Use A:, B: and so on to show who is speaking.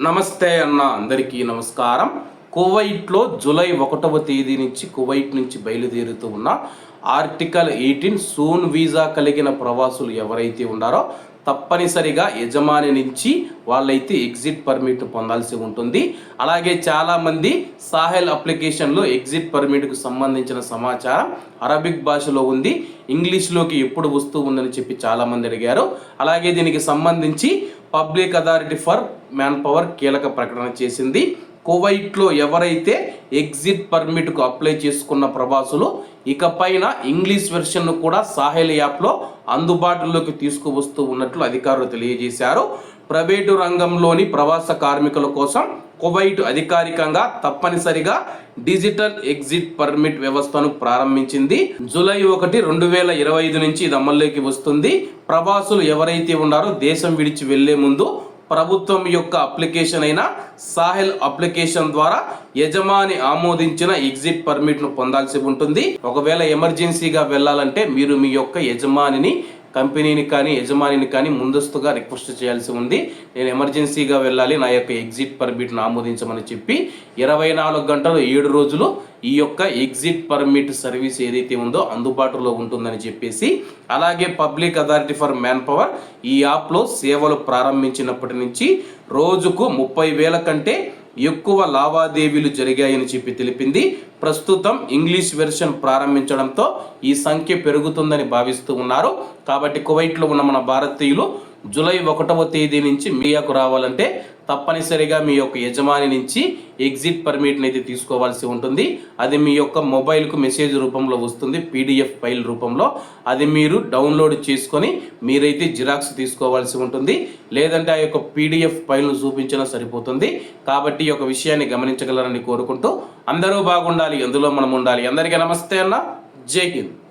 A: నమస్తే అన్న అందరికీ నమస్కారం. కువైట్లో జూలై ఒకటవ తేదీ నుంచి కువైట్ నుంచి బయలుదేరుతూ ఉన్న ఆర్టికల్ ఎయిటీన్ సూన్ వీసా కలిగిన ప్రవాసులు ఎవరైతే ఉన్నారో తప్పనిసరిగా యజమాని నుంచి వాళ్ళైతే ఎగ్జిట్ పర్మిట్ పొందాల్సి ఉంటుంది. అలాగే చాలామంది సాహెల్ అప్లికేషన్లో ఎగ్జిట్ పర్మిట్కు సంబంధించిన సమాచారం అరబిక్ భాషలో ఉంది. ఇంగ్లీష్లోకి ఎప్పుడు వస్తూ ఉందని చెప్పి చాలామంది అడిగారు. అలాగే దీనికి సంబంధించి public authority for man power కీలక ప్రకటన చేసింది. కువైట్లో ఎవరైతే ఎగ్జిట్ పర్మిట్కు అప్లై చేసుకున్న ప్రవాసులు ఇకపైన ఇంగ్లీష్ వెర్షన్ను కూడా సాహెల్ యాప్లో అందుబాటులోకి తీసుకువస్తూ ఉన్నట్లు అధికారులు తెలియజేశారు. ప్రైవేటు రంగంలోని ప్రవాస కార్మికుల కోసం కువైట్ అధికారికంగా తప్పనిసరిగా డిజిటల్ ఎగ్జిట్ పర్మిట్ వ్యవస్థను ప్రారంభించింది. జూలై ఒకటి రెండు వేల ఇరవై ఐదు నుంచి ఇది అమల్లోకి వస్తుంది. ప్రవాసులు ఎవరైతే ఉన్నారో దేశం విడిచి వెళ్ళే ముందు ప్రభుత్వం యొక్క అప్లికేషన్ అయిన సాహెల్ అప్లికేషన్ ద్వారా యజమాని ఆమోదించిన ఎగ్జిట్ పర్మిట్ను పొందాల్సి ఉంటుంది. ఒకవేళ ఎమర్జెన్సీగా వెళ్ళాలంటే మీరు మీ యొక్క యజమానిని కంపెనీని కానీ యజమానిని కానీ ముందస్తుగా రిక్వెస్ట్ చేయాల్సి ఉంది. నేను ఎమర్జెన్సీగా వెళ్ళాలి నా యొక్క ఎగ్జిట్ పర్మిట్ను ఆమోదించమని చెప్పి ఇరవై నాలుగు గంటలు ఏడు రోజులు ఈ యొక్క ఎగ్జిట్ పర్మిట్ సర్వీస్ ఏదైతే ఉందో అందుబాటులో ఉంటుందని చెప్పేసి అలాగే public authority for man power ఈ యాప్లో సేవలు ప్రారంభించినప్పటి నుంచి రోజుకు ముప్పై వేల కంటే ఎక్కువ లావాదేవీలు జరిగాయని చెప్పి తెలిపింది. ప్రస్తుతం ఇంగ్లీష్ వెర్షన్ ప్రారంభించడంతో ఈ సంఖ్య పెరుగుతుందని భావిస్తూ ఉన్నారు. కాబట్టి కువైట్లో ఉన్న మన భారతీయులు జూలై ఒకటవ తేదీ నుంచి మీడియాకు రావాలంటే తప్పనిసరిగా మీ యొక్క యజమాని నుంచి ఎగ్జిట్ పర్మిట్ని అయితే తీసుకోవాల్సి ఉంటుంది. అది మీ యొక్క మొబైల్కు మెసేజ్ రూపంలో వస్తుంది పీడిఎఫ్ ఫైల్ రూపంలో. అది మీరు డౌన్లోడ్ చేసుకొని మీరైతే జిరాక్స్ తీసుకోవాల్సి ఉంటుంది. లేదంటే ఆ యొక్క పీడిఎఫ్ ఫైల్ను చూపించినా సరిపోతుంది. కాబట్టి ఈ యొక్క విషయాన్ని గమనించగలరని కోరుకుంటూ అందరూ బాగుండాలి అందులో మనం ఉండాలి. అందరికీ నమస్తే అన్న. జై హింద్.